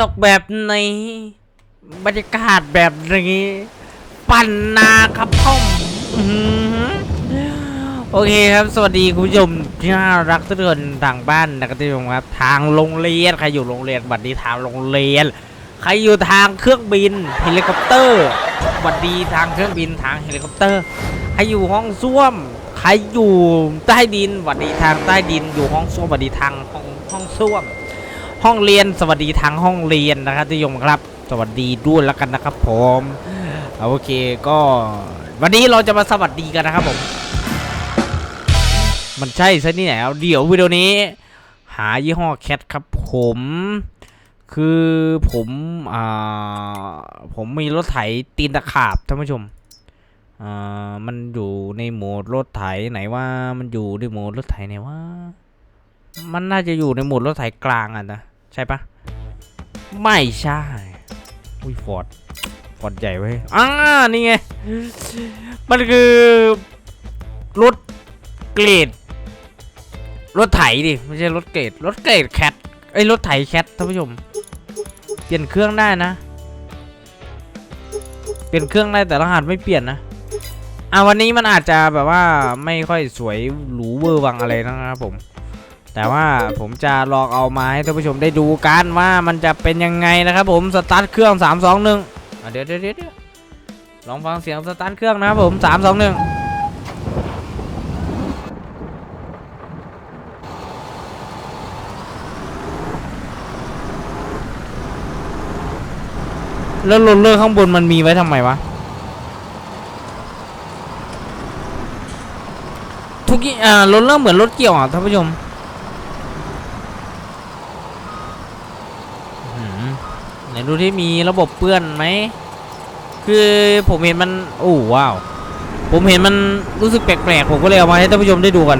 ตกแบบนี้ บรรยากาศแบบนี้ ปั่นนาครับพ่อมโอเคครับสวัสดีคุณผู้ชมที่น่ารักทุกคนทางบ้านนะครับท่านผู้ชมครับทางโรงเรียนใครอยู่โรงเรียนบัดนี้ทางโรงเรียน ใครอยู่ทางเครื่องบินเฮลิคอปเตอร์บัดดีทางเครื่องบินทางเฮลิคอปเตอร์ ใครอยู่ห้องส้วมใครอยู่ใต้ดินสวัสดีทางใต้ดินอยู่ห้องส้วมสวัสดีทางห้องห้องส้วม ห้องเรียนสวัสดีทางห้องเรียนนะครับท่านผู้ชมครับ สวัสดีด้วยแล้วกันนะครับผมโอเคก็วันนี้เราจะมาสวัสดีกันนะครับผม มันใช่ซะนี่ไหนเอาเดี๋ยววิดีโอนี้ หายี่ห้อแคทครับผมคือผมอ่าผมมีรถไถตีนตะขาบท่านผู้ชมอ่ามันอยู่ในโหมดรถไถไหนว่ามันอยู่ในโหมดรถไถไหนว่า มันน่าจะอยู่ในโหมดรถไถกลางอะนะ ใช่ปะไม่ใช่ อุ้ยฟอร์ดฟอร์ดใหญ่ไว้ยอ่านี่ไง มันคือรถเกรดรถไถดิ ไม่ใช่รถเกรดรถเกรดแคทไอ้ยรถไถแคทท่านผู้ชม เปลี่ยนเครื่องได้นะ เปลี่ยนเครื่องได้แต่รหัสไม่เปลี่ยนนะอะวันนี้มันอาจจะแบบว่าไม่ค่อยสวยหรูเวอร์วังอะไรนะครับผม แต่ว่าผมจะลองเอามาให้ท่านผู้ชมได้ดูกันว่ามันจะเป็นยังไงนะครับผมสตาร์ทเครื่อง 3 2 1อะเดี๋ยวเดี๋ยวเดี๋ยวลองฟังเสียงสตาร์ทเครื่องนะครับผม 3 2 1แล้วโรลเลอร์ข้างบนมันมีไว้ทำไมวะ ทุกอย่างอ่าโรลเลอร์เหมือนรถเกี่ยวอะท่านผู้ชม อื้อหือไหน ดูที่มีระบบเปื้อนไหม คือผมเห็นมัน โอ้ว้าว ผมเห็นมันรู้สึกแปลกๆ ผมก็เลยเอามาให้ท่านผู้ชมได้ดูกัน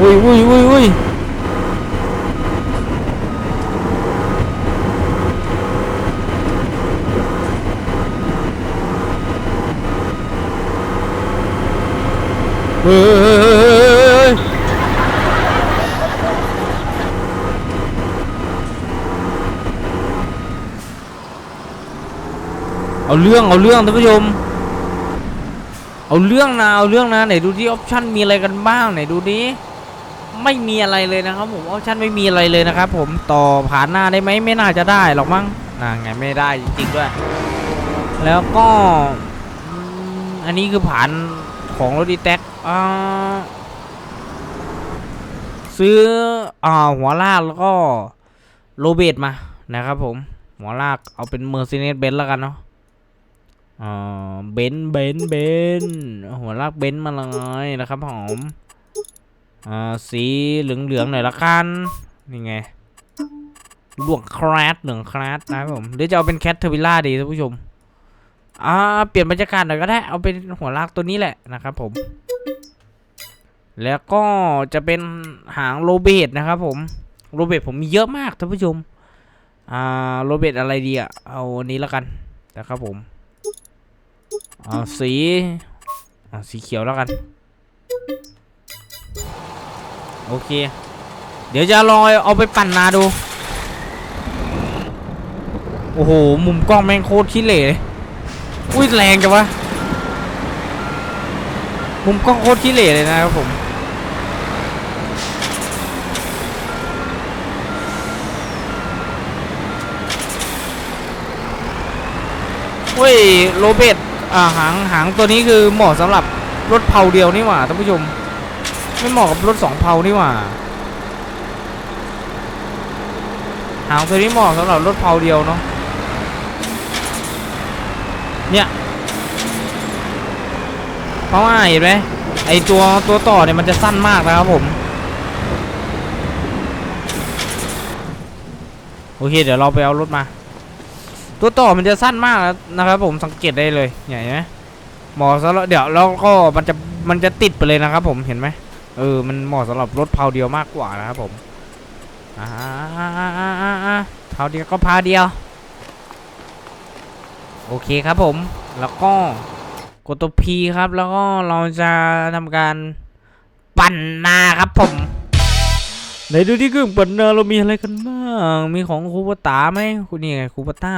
อุ้ยอุ้ยอุ้ยอุ้ยเฮ้ยเฮ้ยเฮ้ยเฮ้ยเฮ้ย เอาเรื่องเอาเรื่องท่านผู้ชม เอาเรื่องนะเอาเรื่องนะไหนดูที่ออปชั่นมีอะไรกันบ้างไหนดูดิไม่มีอะไรเลยนะครับผมออปชั่นไม่มีอะไรเลยนะครับผมต่อผ่านหน้าได้ไหมไม่น่าจะได้หรอกมั้งน่าไงไม่ได้จริงๆด้วย แล้วก็อันนี้คือผ่านของรถดีแท็กซื้ออ่าหัวลากแล้วก็โรเบตมานะครับผมหัวลากเอาเป็นเมอร์เซเนสเบนซ์แล้วกันเนาะ อ่าเบนเบนเบนหัวลากเบนมาเลยนะครับผมอ่าสีเหลืองๆหน่อยละกันนี่ไงหลวกคราสเหลืองคราสนะครับผมหรือจะเอาเป็นแคทเทอร์วิล่าดีท่านผู้ชมอ่าเปลี่ยนบรรยากาศหน่อยก็ได้เอาเป็นหัวลากตัวนี้แหละนะครับผม แล้วก็จะเป็นหางโรเบตนะครับผมโรเบตผมมีเยอะมากท่านผู้ชมอ่าโรเบตอะไรดีอะเอาอันนี้แล้วกันนะครับผม เอาสีเอาสีเขียวแล้วกัน โอเค เดี๋ยวจะลองเอาไปปั่นนาดู โอ้โห มุมกล้องแม่งโคตรขี้เหร่เลยอุ้ยแรงจังวะ มุมกล้องโคตรขี้เหร่เลยนะครับผมเฮ้ย โรเบตอ่า หางหางตัวนี้คือเหมาะสำหรับรถเพาเดียวนี่หว่าท่านผู้ชม ไม่เหมาะกับรถสองเพานี่หว่า หางตัวนี้เหมาะสำหรับรถเพาเดียวเนาะเนี่ยเพราะว่าเห็นไหมไอตัวตัวต่อเนี่ยมันจะสั้นมากนะครับผมโอเค เดี๋ยวเราไปเอารถมา ตัวต่อมันจะสั้นมากนะครับ ผมสังเกตได้เลยเห็นไหมเหมาะสำหรับเดี๋ยวแล้วก็มันจะมันจะติดไปเลยนะครับ ผมเห็นไหมเออมันเหมาะสำหรับรถเพาเดียวมากกว่านะครับผมอ่าเพาเดียวก็พาเดียว โอเคครับผมแล้วก็กดตัว P ครับ แล้วก็เราจะทำการปั่นนาครับผมไหนดูที่เครื่องปั่นนาเรามีอะไรกันบ้าง มีของคูปตาไหมคุณนี่ไงคูปตา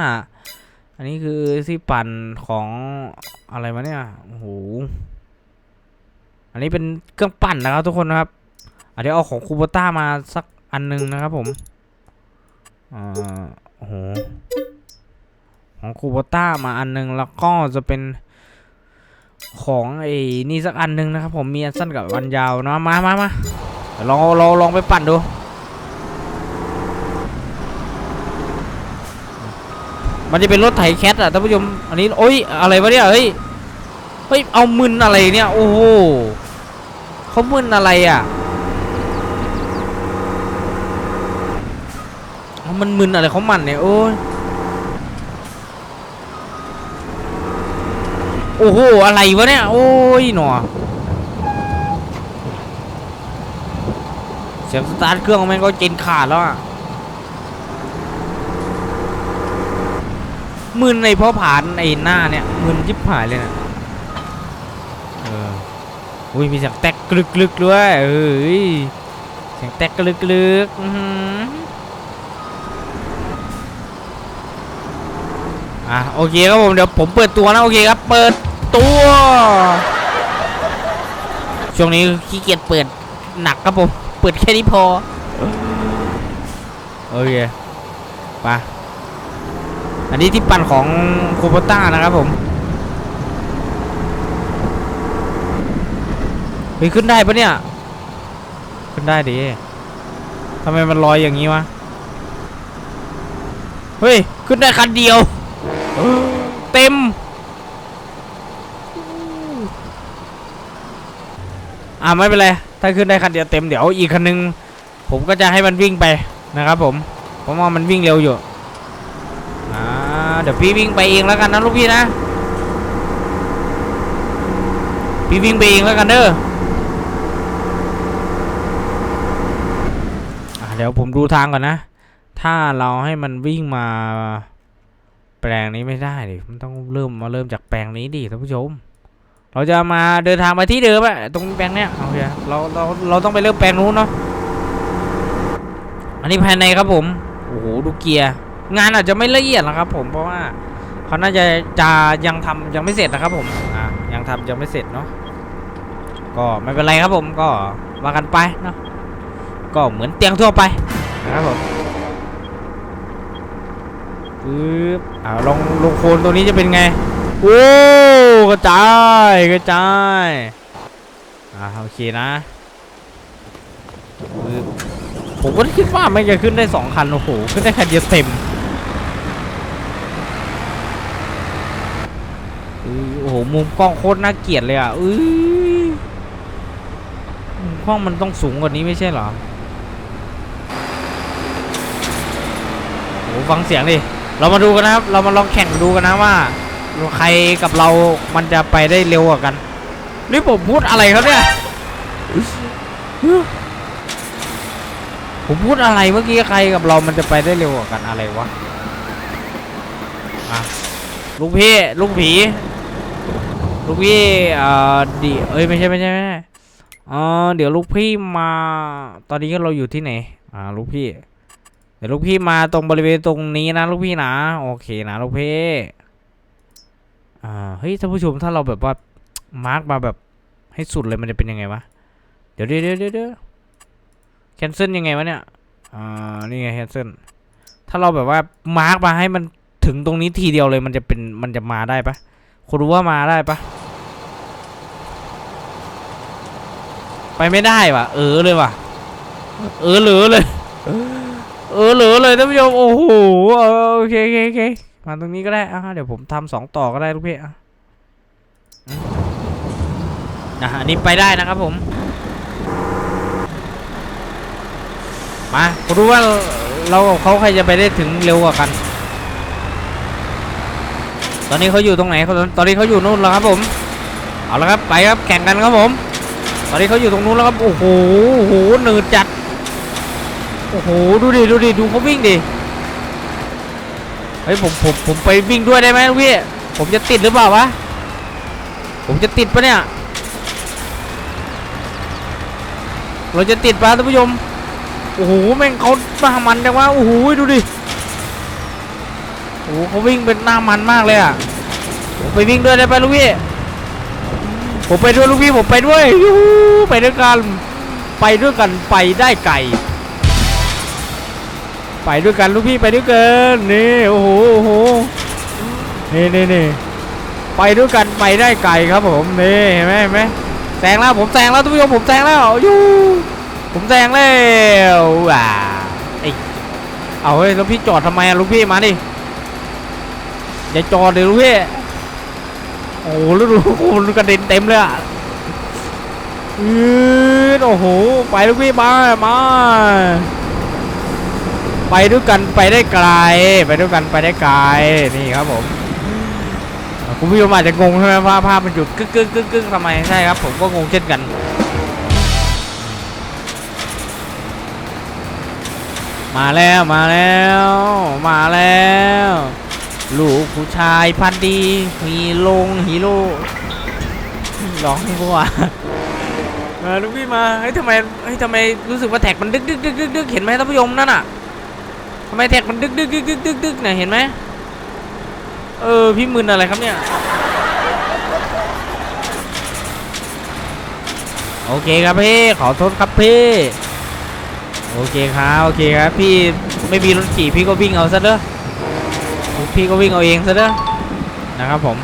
อันนี้คือที่ปั่นของอะไรมาเนี่ยโอ้โหอันนี้เป็นเครื่องปั่นนะครับทุกคนนะครับอะเดี๋ยวเอาของคูปต้ามาสักอันหนึงนะครับผมอ่าโอ้โหของคูปต้ามาอันหนึงแล้วก็จะเป็นของไอ้นี่สักอันหนึงนะครับผมมีอันสั้นกับอันยาวเนาะมามามาลองลองลองไปปั่นดู มันจะเป็นรถไถแคทอะท่านผู้ชมอันนี้โอ้ยอะไรวะเนี่ยเฮ้ยเฮ้ยเอามึนอะไรเนี่ยโอ้โหเขามึนอะไรอะเอามันมึนอะไรเขามันเนี่ยโอ้ยโอ้โหอะไรวะเนี่ยโอ้ยหนอเสียงสตาร์ทเครื่องแม่งก็เจนขาดแล้วอะ มึนในเพราะผ่านไอ้หน้าเนี่ยมึนยิบหายเลยนะเอออุ้ยมีเสียงแตกกลึกกลึกๆด้วยเอ้ยเสียงแตกกลึกกลึกๆอื้อหืออะโอเคครับผมเดี๋ยวผมเปิดตัวนะโอเคครับเปิดตัวช่วงนี้ขี้เกียจเปิดหนักครับผม เปิดแค่นี้พอ โอเคไป อันนี้ที่ปั่นของโคโบต้านะครับผมเฮ้ยขึ้นได้ปะเนี่ย ขึ้นได้ดิทำไมมันลอยอย่างนี้วะ เฮ้ย ขึ้นได้คันเดียว เต็ม อ่าไม่เป็นไร ถ้าขึ้นได้คันเดียวเต็มเดี๋ยวอีกคันนึง ผมก็จะให้มันวิ่งไปนะครับผมเพราะว่ามันวิ่งเร็วอยู่อ่า เดี๋ยวพี่วิ่งไปเองแล้วกันนะลูกพี่นะ พี่วิ่งไปเองแล้วกันเด้อะเดี๋ยวผมดูทางก่อนนะ ถ้าเราให้มันวิ่งมาแปลงนี้ไม่ได้ดิ มันต้องเริ่มมาเริ่มจากแปลงนี้ดิท่านผู้ชม เราจะมาเดินทางมาที่เดิมอะตรงแปลงเนี้ยโอเคเราเราเราต้องไปเริ่มแปลงนู้นเนาะ อันนี้ภายในครับผม โอ้โห ดูเกียร์ งานอาจจะไม่ละเอียดนะครับ ผมเพราะว่าเขาน่าจะจะยังทำยังไม่เสร็จนะครับ ผมอ่ายังทำยังไม่เสร็จเนาะก็ไม่เป็นไรครับผมก็ว่ากันไปเนาะก็เหมือนเตียงทั่วไปนะครับผมปึ๊บอ่าลองลงโคลนตัวนี้จะเป็นไงโอ้กระจายกระจายอ่าโอเคนะปึ๊บผมก็คิดว่าไม่จะขึ้นได้สองคันโอ้โหขึ้นได้คันเดียวเต็ม อุ๊ย โอ้โหมุมกล้องโคตรน่าเกลียดเลยอะอุ้ยมุมกล้องมันต้องสูงกว่านี้ไม่ใช่เหรอโอ้โหฟังเสียงดิเรามาดูกันนะครับ เรามาลองแข่งดูกันนะว่าใครกับเรามันจะไปได้เร็วกว่ากันนี่ผมพูดอะไรครับเนี่ยผมพูดอะไรเมื่อกี้ใครกับเรามันจะไปได้เร็วกว่ากันอะไรวะอะลูกพี่ลูกผี ลูกพี่เอ่อดิเอ้ยไม่ใช่ไม่ใช่ไม่ใช่เออเดี๋ยวลูกพี่มา ตอนนี้เราอยู่ที่ไหน อ่า ลูกพี่ เดี๋ยวลูกพี่มาตรงบริเวณตรงนี้นะ ลูกพี่นะ โอเคนะลูกพี่ อ่า เฮ้ยท่านผู้ชมถ้าเราแบบว่า มาร์กมาแบบให้สุดเลยมันจะเป็นยังไงวะ เดี๋ยวเดี๋ยวเดี๋ยวเดี๋ยวเดี๋ยวแคนเซิลยังไงวะเนี่ย อ่า นี่ไงแคนเซิลถ้าเราแบบว่ามาร์กมาให้มันถึงตรงนี้ทีเดียวเลยมันจะเป็นมันจะมาได้ปะ คุณรู้ว่ามาได้ปะไปไม่ได้ว่ะ เออเลยว่ะ เออเหลือเลย เออเหลือเลยท่านผู้ชมโอ้โหเออโอเคโอเคโอเคมาตรงนี้ก็ได้อะเดี๋ยวผมทำสองต่อก็ได้ลูกพี่อะอืมอะอันนี้ไปได้นะครับผม มาคุณรู้ว่าเรากับเขาใครจะไปได้ถึงเร็วกว่ากัน ตอนนี้เขาอยู่ตรงไหนตอนนี้เขาอยู่นู่นแล้วครับผม เอาละครับไปครับแข่งกันครับผม ตอนนี้เขาอยู่ตรงนู้นแล้วครับโอ้โหโอ้โหหนืดจัดโอ้โหดูดิดูดิดูเขาวิ่งดิเฮ้ยผมผมผมไปวิ่งด้วยได้ไหมพี่ผมจะติดหรือเปล่าวะผมจะติดปะเนี่ยเราจะติดปะท่านผู้ชมโอ้โหแม่งเขาหน้ามันจังวะโอ้โหดูดิ อ้โหเขาวิ่งเป็นหน้ามันมากเลยอะผมไปวิ่งด้วยได้ปะลูกพี่ผมไปด้วยลูกพี่ผมไปด้วยยูไปด้วยกันไปด้วยกันไปได้ไกลไปด้วยกันลูกพี่ไปด้วยกันนี่โอ้โหโอ้โหนี่นี่นี่ไปด้วยกันไปได้ไกลครับผมนี่เห็นไหมเห็นไหมแซงแล้วผมแซงแล้วทุกผู้ชมผมแซงแล้วยูผมแซงแล้วอ่าไอเอาเฮ้ยแล้วพี่จอดทำไมอะลูกพี่มาดิ อย่าจอดเลยลูกพี่โอ้โหแล้วดูโอ้โหกระเด็นเต็มเลยอะอืดโอ้โห ไปลูกพี่มามา ไปด้วยกันไปได้ไกล ไปด้วยกันไปได้ไกล นี่ครับผมคุณผู้ชมอาจจะงงใช่ไหมว่าภาพมันหยุดกึ๊กกึ๊กกึกกึกทำไมใช่ครับผมก็งงเช่นกันมาแล้ว มาแล้ว มาแล้ว ลูกผู้ชายพันดีมีลงฮีโร่ร้องให้วกว่ามาลูกพี่มาเฮ้ยทำไมเฮ้ยทำไมรู้สึกว่าแท็กมันดึกดึกดึกดึกดึกเห็นไหมท่านผู้ชมนั่นน่ะทำไมแท็กมันดึกดึกดึกดึกดึกดึกเนี่ยเห็นไหมเออพี่มึนอะไรครับเนี่ยโอเคครับพี่ขอโทษครับพี่โอเคครับโอเคครับพี่ไม่มีรถขี่พี่ก็วิ่งเอาซะเด้อ พี่ก็วิ่งเอาเองซะเด้อนะครับผม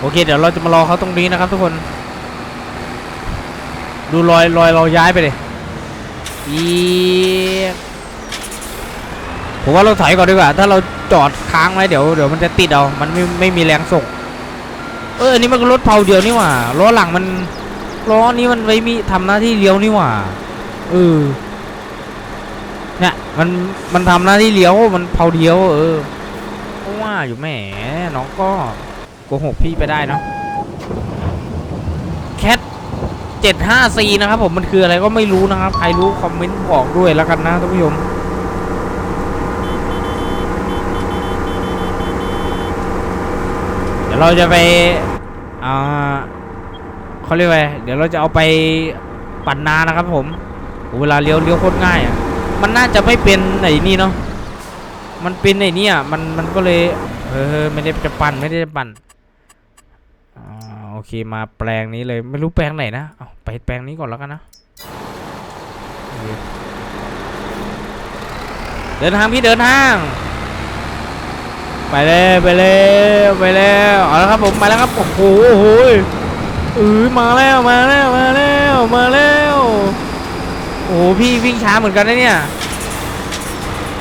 โอเค เดี๋ยวเราจะมารอเขาตรงนี้นะครับทุกคน ดูรอยรอยเราย้ายไปเลยอีผมว่าเราถอยก่อนดีกว่า ถ้าเราจอดค้างไว้เดี๋ยวเดี๋ยวมันจะติดเอา มันไม่ไม่มีแรงส่ง เอออันนี้มันก็รถเผาเดียวนี่หว่าล้อหลังมันล้อนี้มันไว้มีทำหน้าที่เลี้ยวนี่หว่าเออ มันมันทำหน้าที่เลี้ยวมันเผาเดียว เออก็ว่าอยู่แหมน้องก็โกหกพี่ไปได้เนาะแคท 75C นะครับผมมันคืออะไรก็ไม่รู้นะครับ ใครรู้คอมเมนต์บอกด้วยแล้วกันนะท่านผู้ชมเดี๋ยวเราจะไปอ่าเขาเรียกว่าเดี๋ยวเราจะเอาไปปั่นนานะครับผมเวลาเลี้ยวเลี้ยวโคตรง่ายอะ มันน่าจะไม่เป็นไอ้นี่เนาะมันเป็นไอ้นี่อะมันมันก็เลยเออไม่ได้จะปั่นไม่ได้จะปั่นอโอเคมาแปลงนี้เลยไม่รู้แปลงไหนนะเอาไปแปลงนี้ก่อนแล้วกันนะเดินทางพี่เดินทางไปเลยไปเลยไปแล้วเอาละครับผมมาแล้วครับโอ้โหโอ้โหเออมาแล้วมาแล้วมาแล้วมาแล้ว โอ้โหพี่วิ่งช้าเหมือนกันนะเนี่ย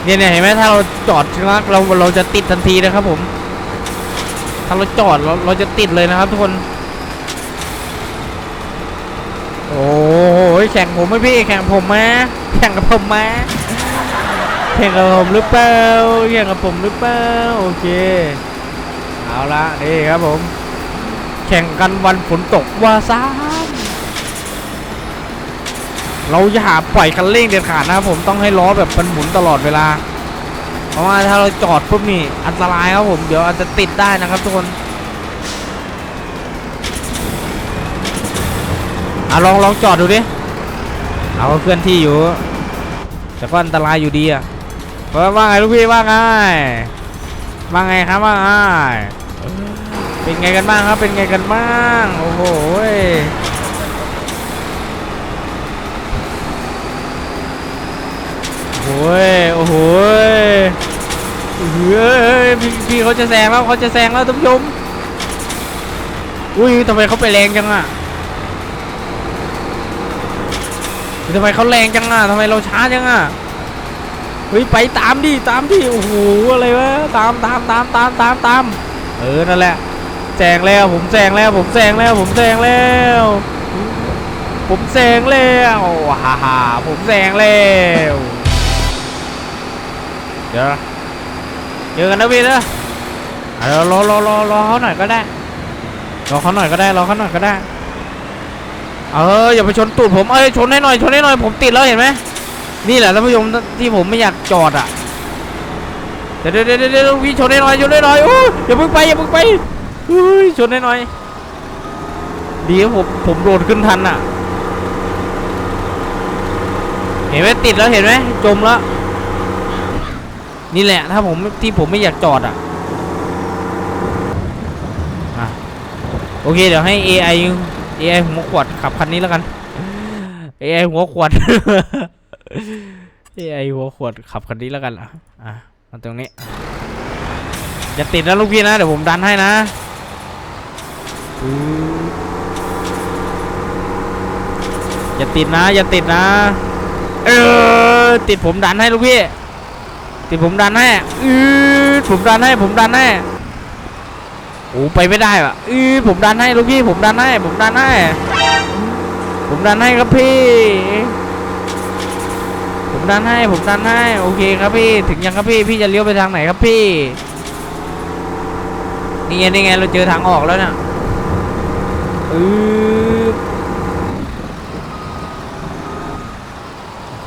เนี่ยเนี่ยเห็นไหมถ้าเราจอดชะงักเราเราจะติดทันทีนะครับผม ถ้าเราจอดเราเราจะติดเลยนะครับทุกคน โอ้โหแข่งผมไหมพี่แข่งผมไหมแข่งกับผมไหมแข่งกับผมหรือเปล่าแข่งกับผมหรือเปล่าโอเคเอาละนี่ครับผม แข่งกันวันฝนตกว่าซ้ำ เราอย่าปล่อยคันเร่งเด็ดขาดนะครับผมต้องให้ล้อแบบมันหมุนตลอดเวลา เพราะว่าถ้าเราจอดปุ๊บนี่อันตรายครับผมเดี๋ยวอาจจะติดได้นะครับทุกคนอะลองลองจอดดูดิเอาเคลื่อนที่อยู่ แต่ก็อันตรายอยู่ดีอะว่าว่าไงลูกพี่ว่าไงว่าไงครับว่าไงเป็นไงกันบ้างครับเป็นไงกันบ้างโอ้โห ยโอ้ยโอ้โหเฮ้ยพี่เขาจะแซงแล้วเขาจะแซงแล้วท่านผู้ชมอุ้ยทำไมเขาไปแรงจังอะทำไมเขาแรงจังอะทำไมเราช้าจังอะเฮ้ยไปตามดิตามดิโอ้โหอะไรวะตามตามตามตามตามตามเออนั่นแหละแซงแล้วผมแซงแล้วผมแซงแล้วผมแซงแล้วผมแซงแล้วฮ่าฮ่าผมแซงแล้ว เดี๋ยวเจอกันนะพี่นะเดี๋ยวรอรอรอรอเขาหน่อยก็ได้รอเขาหน่อยก็ได้รอเขาหน่อยก็ได้ เอออย่าไปชนตูดผมเอ้ยชนให้หน่อยชนให้หน่อยผมติดแล้วเห็นไหมนี่แหละท่านผู้ชมที่ผมไม่อยากจอดอะเดี๋ยวเดี๋ยวเดี๋ยวพี่ชนให้หน่อยชนให้หน่อยโอ้อย่าเพิ่งไปอย่าเพิ่งไปเฮ้ยชนให้หน่อยดีผมผมโดดขึ้นทันอะ เห็นไหมติดแล้วเห็นไหมจมแล้ว นี่แหละถ้าผมที่ผมไม่อยากจอดอะอะโอเค เดี๋ยวให้ AI AI หัวขวดขับคันนี้แล้วกัน AI หัวขวด AI หัวขวดขับคันนี้แล้วกันอะอะมาตรงนี้อย่าติดนะลูกพี่นะ เดี๋ยวผมดันให้นะอย่าติดนะ อย่าติดนะ เออติดผมดันให้ลูกพี่ ติผมดันให้อือผมดันให้ผมดันให้โอ้ไปไม่ได้ว่ะอือผมดันให้ลูกพี่ผมดันให้ผมดันให้ผมดันให้ครับพี่ ผมดันให้ผมดันให้โอเคครับพี่ ถึงยังครับพี่พี่จะเลี้ยวไปทางไหนครับพี่นี่ไงนี่ไงเราเจอทางออกแล้วเนี่ยอือ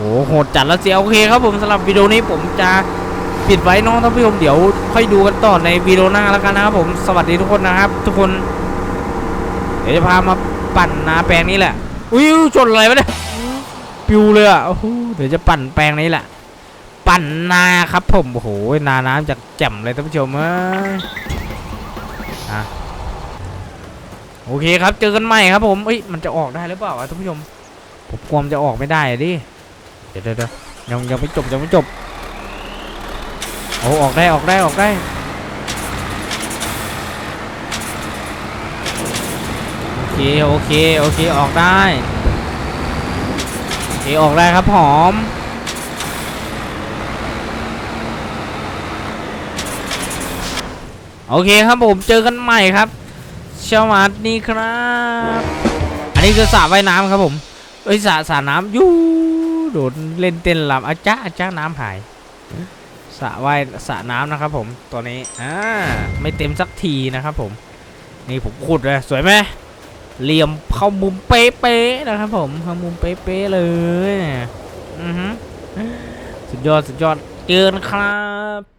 โหโหดจัดแล้วเสียโอเคครับผมสำหรับวิดีโอนี้ผมจะปิดไว้น้องท่านผู้ชมเดี๋ยวค่อยดูกันต่อในวิดีโอหน้าแล้วกันนะครับผมสวัสดีทุกคนนะครับ ทุกคน เดี๋ยวจะพามาปั่นนาแปลงนี้แหละอุ้ยชนอะไรวะเนี่ยปิวเลยอะโอ้โหเดี๋ยวจะปั่นแปลงนี้แหละ ปั่นนาครับผมโอ้โหนาน้ำจากแจ่มเลยท่านผู้ชมเอ้ยอะโอเคครับเจอกันใหม่ครับผมเอ้ยมันจะออกได้หรือเปล่าท่านผู้ชมผมกลัวมันจะออกไม่ได้ดิ เดี๋ยวเดี๋ยวเดี๋ยวยังยังไม่จบยังไม่จบโอ้ออกได้ออกได้ออกได้โอเคโอเคโอเคออกได้โอเคออกได้ครับหอมโอเคครับผมเจอกันใหม่ครับสวัสดีครับ อันนี้คือสระว่ายน้ำครับผมเอ้ยสระสระน้ำยู โดดเล่นเต้นลำอาจ้าอาจ้าน้ำหายสระว่ายสระน้ำนะครับผมตัวนี้อ่าไม่เต็มสักทีนะครับผม นี่ผมขุดเลยสวยไหมเหลี่ยมเข้ามุมเป๊ะๆนะครับผมเข้ามุมเป๊ะๆเลยอือฮึสุดยอดสุดยอดเกินครับ